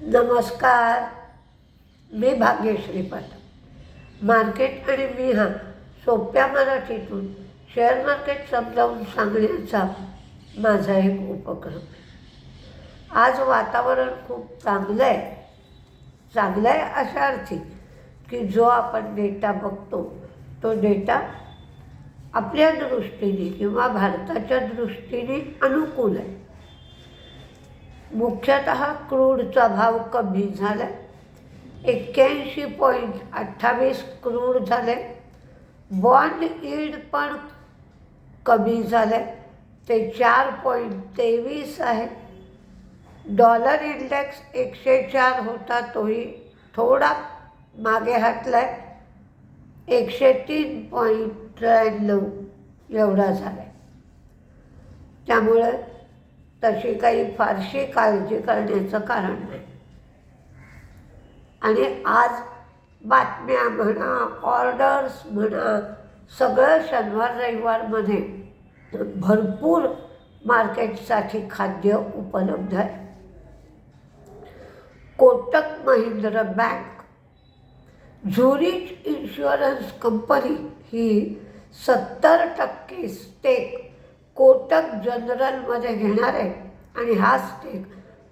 नमस्कार मी भाग्यश्री पाठक. मार्केट आणि मी हा सोप्या मराठीतून शेअर मार्केट समजावून सांगण्याचा माझा एक उपक्रम. आहे आज वातावरण खूप चांगलं आहे चांगलं आहे अशा अर्थी की जो आपण डेटा बघतो तो डेटा आपल्या दृष्टीने किंवा भारताच्या दृष्टीने अनुकूल आहे. मुख्यतः क्रूडचा भाव कमी झाला एक्क्याऐंशी पॉईंट अठ्ठावीस क्रूड झाले बॉन्ड ईड पण कमी झालं ते चार पॉईंट तेवीस आहे. डॉलर इंडेक्स एकशे चार होता तोही थोडा मागे हटला आहे एकशे तीन पॉईंट त्र्याण्णव एवढा झाला आहे त्यामुळं तशी काही फारशी काळजी करण्याचं कारण नाही आणि आज बातम्या म्हणा ऑर्डर्स म्हणा सगळं शनिवार रविवारमध्ये भरपूर मार्केटसाठी खाद्य उपलब्ध आहे. Kotak Mahindra bank Zurich insurance company ही सत्तर टक्के स्टेक कोटक जनरलमध्ये घेणार आहे. आणि हा स्टेक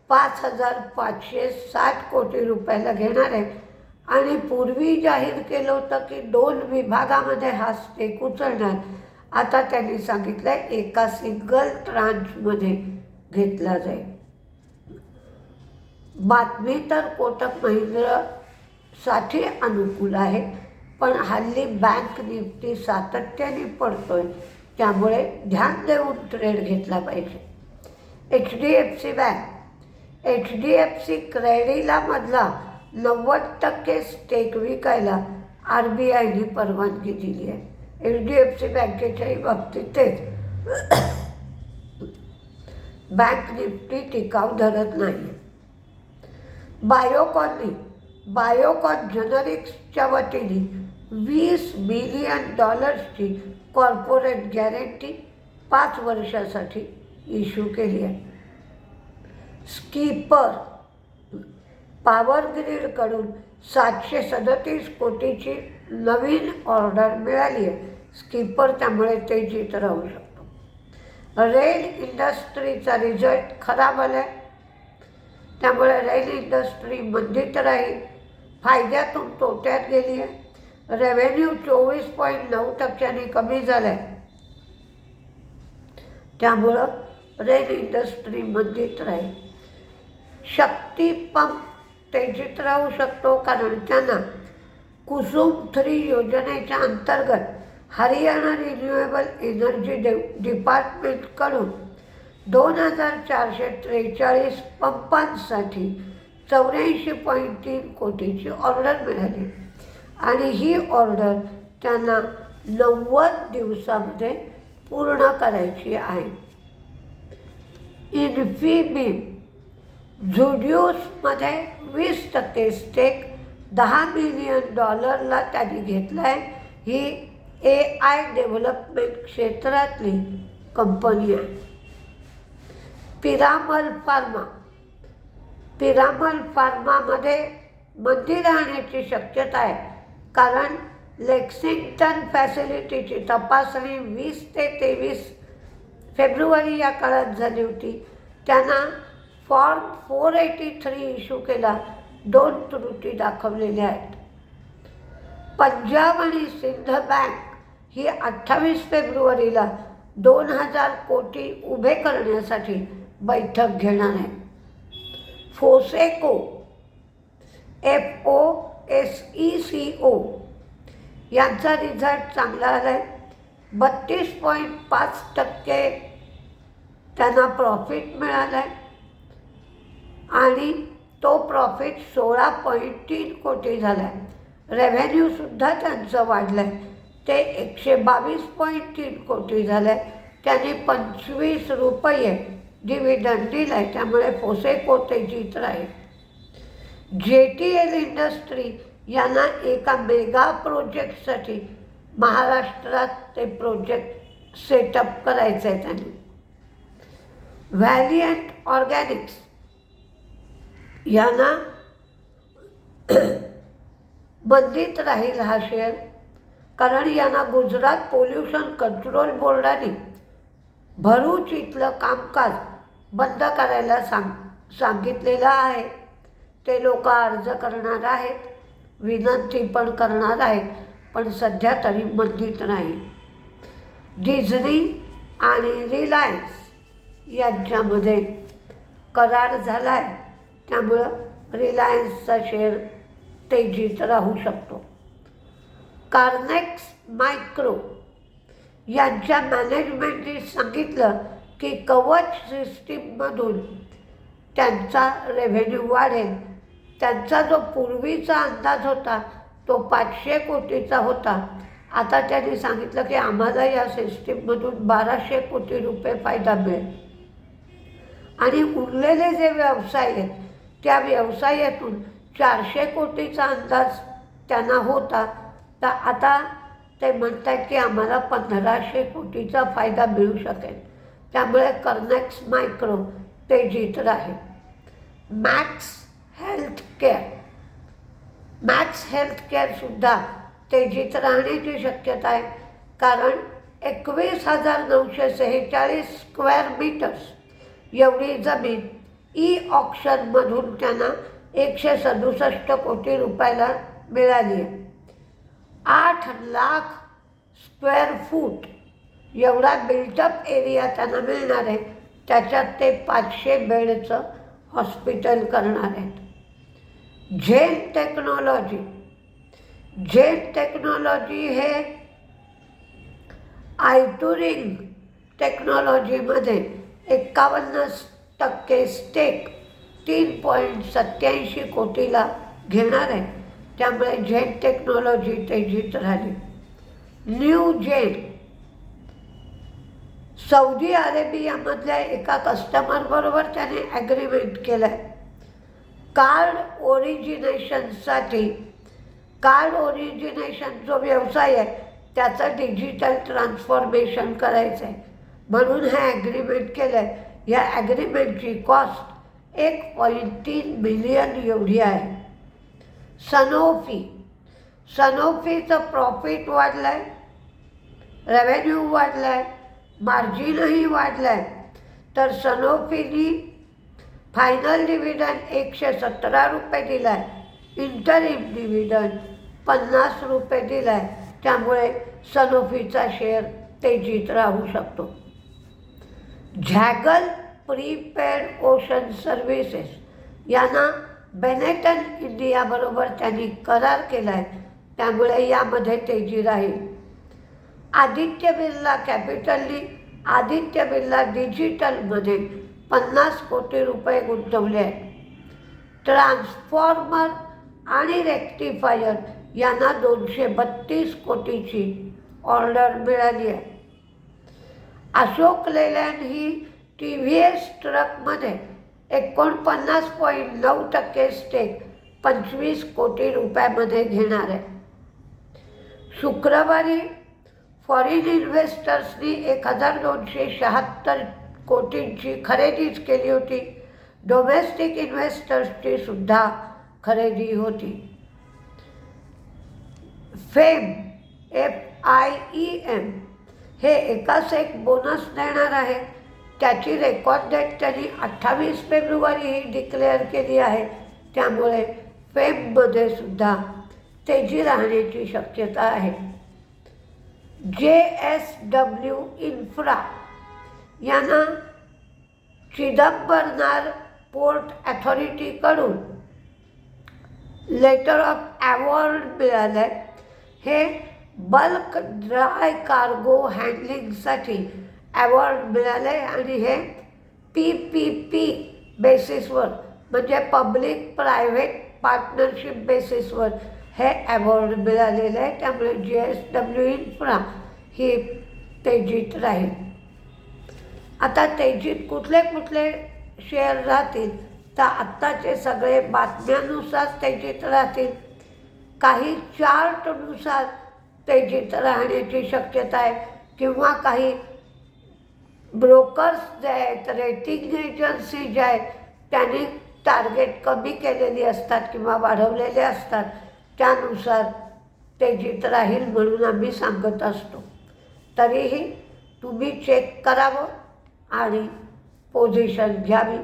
पाच हजार पाचशे साठ कोटी रुपयाला घेणार आहे. आणि पूर्वी जाहीर केलं होतं की दोन विभागामध्ये हा स्टेक उचलणार. आता त्यांनी सांगितलं आहे एका सिंगल ट्रान्चमध्ये घेतला जाईल. बातमी तर कोटक महिंद्रासाठी अनुकूल आहे पण हल्ली बँक निफ्टी सातत्याने पडतोय. त्यामुळे ध्यान देऊन ट्रेड घेतला पाहिजे. H D F C bank H D F C Credila मधला नव्वद टक्के स्टेक विकायला आर बी आयने परवानगी दिली आहे. एच डी एफ सी बँकेच्याही बाबतीत तेच बँक निफ्टी टिकाव धरत नाही बायोकॉननी बायोकॉन जनरिक्सच्या वतीने वीस बिलियन डॉलर्सची कॉर्पोरेट गॅरंटी पाच वर्षासाठी इश्यू केली आहे. स्कीपर पॉवर ग्रीडकडून सातशे सदतीस कोटीची नवीन ऑर्डर मिळाली आहे. स्कीपर त्यामुळे ते जीत राहू शकतो. रेल इंडस्ट्रीचा रिझल्ट खराब आला आहे त्यामुळे रेल इंडस्ट्री मंदीत राहील. फायद्यातून तोट्यात गेली आहे. रेव्हेन्यू चोवीस पॉईंट नऊ टक्क्यांनी कमी झालं आहे त्यामुळं रेल इंडस्ट्री मंदीत राहील. शक्ती पंप तेजीत राहू शकतो कारण त्यांना कुसुम थ्री योजनेच्या अंतर्गत हरियाणा रिन्युएबल एनर्जी डे डिपार्टमेंटकडून दोन हजार चारशे त्रेचाळीस पंपांसाठी चौऱ्याऐंशी पॉईंट तीन कोटीची ऑर्डर मिळाली. आणि ही ऑर्डर त्यांना नव्वद दिवसामध्ये पूर्ण करायची आहे. इन्फिबीम झुडिओसमध्ये वीस टक्के स्टेक दहा मिलियन डॉलरला त्यांनी घेतला आहे ही ए आय डेव्हलपमेंट क्षेत्रातली कंपनी आहे. पिरामल फार्मा पिरामल फार्मामध्ये मंदी राहण्याची शक्यता आहे. कारण लेक्सिंग्टन फॅसिलिटीची तपासणी वीस ते तेवीस फेब्रुवारी या काळात झाली होती. त्यांना form four eighty three issue केला. दोन त्रुटी दाखवलेल्या आहेत. पंजाब आणि सिंध बँक ही अठ्ठावीस फेब्रुवारीला दोन हजार कोटी उभे करण्यासाठी बैठक घेणार आहे. Foseco F O S E C O. यांचा रिझल्ट चांगला आला आहे बत्तीस पॉईंट पाच टक्के त्यांना प्रॉफिट मिळाला आहे आणि तो प्रॉफिट सोळा पॉईंट तीन कोटी झाला आहे रेव्हेन्यूसुद्धा त्यांचं वाढलं आहे ते एकशे बावीस पॉईंट तीन कोटी झालं आहे त्याने पंचवीस रुपये डिव्हिडंड दिला आहे त्यामुळे फोसेको तेजीत राहील जे टी एल इंडस्ट्री यांना एका मेगा प्रोजेक्टसाठी महाराष्ट्रात ते प्रोजेक्ट सेटअप करायचं आहे त्यांनी. व्हॅलियंट ऑर्गॅनिक्स यांना बंदीत राहील हा शेअर कारण यांना गुजरात पोल्युशन कंट्रोल बोर्डाने भरूच इथलं कामकाज बंद करायला सांग सांगितलेलं आहे. ते लोक अर्ज करणार आहेत विनंती पण करणार आहेत पण सध्या तरी बंदीत नाही. डिझनी आणि रिलायन्स यांच्यामध्ये करार झाला आहे त्यामुळं रिलायन्सचा शेअर तेजीत राहू शकतो. कार्नेक्स मायक्रो यांच्या मॅनेजमेंटने सांगितलं की कवच सिस्टीममधून त्यांचा रेव्हेन्यू वाढेल. त्यांचा जो पूर्वीचा अंदाज होता तो पाचशे कोटीचा होता. आता त्यांनी सांगितलं की आम्हाला या सिस्टीममधून बाराशे कोटी रुपये फायदा मिळेल. आणि उरलेले जे व्यवसाय आहेत त्या व्यवसायातून चारशे कोटीचा अंदाज त्यांना होता. तर आता ते म्हणतात की आम्हाला पंधराशे कोटीचा फायदा मिळू शकेल. त्यामुळे कर्नेक्स मायक्रो ते तेजीत राहील. Max healthcare maths Max health तेजीत राहण्याची शक्यता आहे. कारण एकवीस हजार नऊशे सेहेचाळीस स्क्वेअर मीटर्स एवढी जमीन ई ऑक्शनमधून त्यांना एकशे सदुसष्ट कोटी रुपयाला मिळाली आहे. आठ लाख स्क्वेअर फूट एवढा बिल्टअप एरिया त्यांना मिळणार आहे. त्याच्यात ते पाचशे बेडचं हॉस्पिटल करणार आहे. झेन टेक्नॉलॉजी झेन टेक्नॉलॉजी हे आयटुरिंग टेक्नॉलॉजीमध्ये एकावन्न टक्के स्टेक तीन पॉईंट सत्याऐंशी कोटीला घेणार आहे. त्यामुळे झेन टेक्नॉलॉजी तेजीत राहिली न्यू जेन सौदी अरेबियामधल्या एका कस्टमरबरोबर त्याने ॲग्रीमेंट केलं आहे कार्ड ओरिजिनेशनसाठी कार्ड ओरिजिनेशन जो व्यवसाय आहे त्याचं डिजिटल ट्रान्सफॉर्मेशन करायचं आहे म्हणून हे ॲग्रीमेंट केलं आहे या ॲग्रीमेंटची कॉस्ट एक पॉईंट तीन मिलियन एवढी आहे. सनोफी सनोफीचं प्रॉफिट वाढलं आहे रेव्हेन्यू वाढलं आहे मार्जिनही वाढलं आहे तर सनोफीनी फायनल डिव्हिडंड एकशे सतरा रुपये दिला आहे इंटरिम डिव्हिडंड पन्नास रुपये दिला आहे त्यामुळे सनोफीचा शेअर तेजीत राहू शकतो. झॅगल प्रीपेड ओशन सर्व्हिसेस यांना बेनेटन इंडियाबरोबर त्यांनी करार केला आहे त्यामुळे यामध्ये तेजी राहील. आदित्य बिर्ला कॅपिटलनी आदित्य बिर्ला डिजिटलमध्ये पन्नास कोटी रुपये गुंतवले आहेत. ट्रान्सफॉर्मर आणि रेक्टिफायर यांना दोनशे बत्तीस कोटीची ऑर्डर मिळाली आहे. अशोक लेलँड ही टी व्ही एस ट्रकमध्ये एकोणपन्नास पॉईंट नऊ टक्के स्टेक पंचवीस कोटी रुपयामध्ये घेणार आहे. शुक्रवारी फॉरेन इन्व्हेस्टर्सनी एक हजार दोनशे शहात्तर कोटींची खरेदीच केली होती. डोमेस्टिक इन्व्हेस्टर्सची सुद्धा खरेदी होती. Fame F I E M हे एकाच एक बोनस देणार आहे. त्याची रेकॉर्ड डेट त्यांनी अठ्ठावीस फेब्रुवारी ही डिक्लेअर केली आहे. त्यामुळे फेममध्ये सुद्धा तेजी राहण्याची शक्यता आहे. जे एस डब्ल्यू इन्फ्रा यांना चिदंबरनार पोर्ट ॲथॉरिटीकडून लेटर ऑफ ॲवॉर्ड मिळालं. आहे हे बल्क ड्राय कार्गो हँडलिंगसाठी ॲवॉर्ड मिळालं आहे आणि हे पी पी पी बेसिसवर म्हणजे पब्लिक प्रायव्हेट पार्टनरशिप बेसिसवर हे ॲवॉर्ड मिळालेलं आहे. त्यामुळे जी एस डब्ल्यू इन्फ्रा ही तेजीत राहील. आता तेजीत कुठले कुठले शेअर राहतील तर आत्ताचे सगळे बातम्यानुसार त्याचीत राहतील. काही चार्टनुसार तेजीत राहण्याची शक्यता आहे किंवा काही ब्रोकर्स जे आहेत रेटिंग एजन्सी ज्या आहेत त्यांनी टार्गेट कमी केलेली असतात किंवा वाढवलेले असतात त्यानुसार ते जित राहील म्हणून आम्ही सांगत असतो. तरीही तुम्ही चेक करावं. आणि पोझिशन घ्यावी.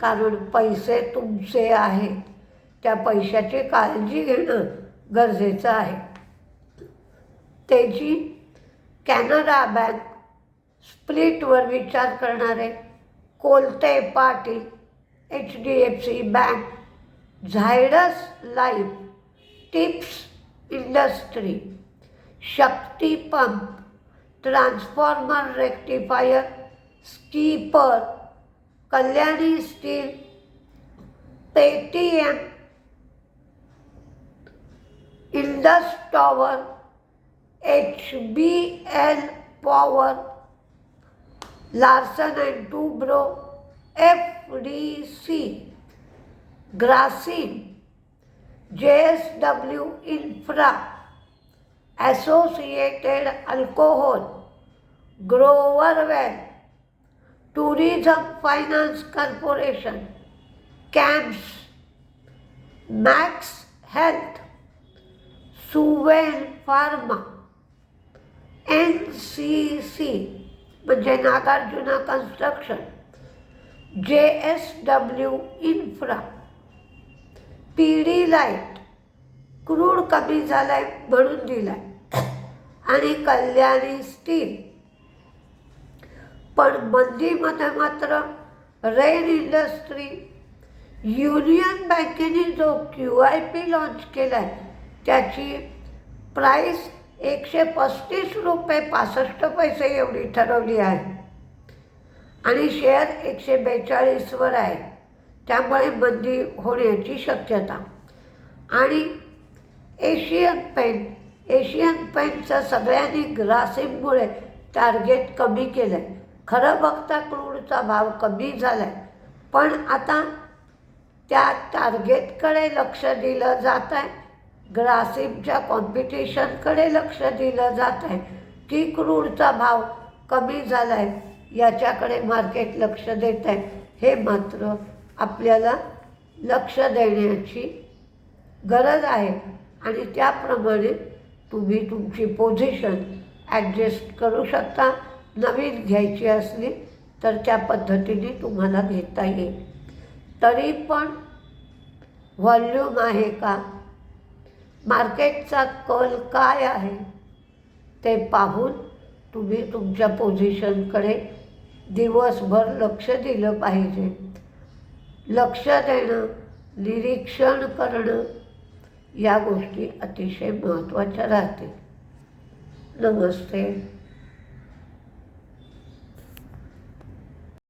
कारण पैसे तुमचे आहेत त्या पैशाची काळजी घेणं गरजेचं आहे. त्याची कॅनरा बँक स्प्लिटवर विचार करणारे Kolte Patil H D F C bank Zydus life Tips industry Shakti pump transformer rectifier Skipper Kalyani steel Paytm Indus tower H B L power Larsen and Toubro F D C Grasim J S W Infra associated alcohol ग्रोवरवेल tourism finance corporation कॅम्प्स Max health सुवेल pharma N C C म्हणजे Nagarjuna construction J S W Infra P D light crude कमी झालाय म्हणून दिलाय आणि Kalyani steel पण मंदीमध्ये मात्र रेन इंडस्ट्री युनियन बँकेने जो क्यू आय पी लॉन्च केला आहे त्याची प्राईस एकशे पस्तीस रुपये पासष्ट पैसे एवढी ठरवली आहे. आणि शेअर एकशे बेचाळीसवर आहे. त्यामुळे मंदी होण्याची शक्यता. आणि एशियन पेंट एशियन पेंटचं सगळ्यांनी ग्रासिंगमुळे टार्गेट कमी केलं आहे खरं बघता क्रूडचा भाव कमी झाला आहे पण आता त्या टार्गेटकडे लक्ष दिलं जात आहे ग्रासिमच्या कॉम्पिटिशनकडे लक्ष दिलं जात आहे की क्रूडचा भाव कमी झाला आहे याच्याकडे मार्केट लक्ष देत आहे हे मात्र आपल्याला लक्ष देण्याची गरज आहे आणि त्याप्रमाणे तुम्ही तुमची पोझिशन ॲडजस्ट करू शकता. नवीन घ्यायची असली तर त्या पद्धतीने तुम्हाला घेता येईल. तरी पण व्हॉल्यूम आहे का? मार्केटचा कल काय आहे? ते पाहून तुम्ही तुमच्या पोझिशनकडे दिवसभर लक्ष दिलं पाहिजे. लक्ष देणं निरीक्षण करणं या गोष्टी अतिशय महत्त्वाच्या राहतील. नमस्ते.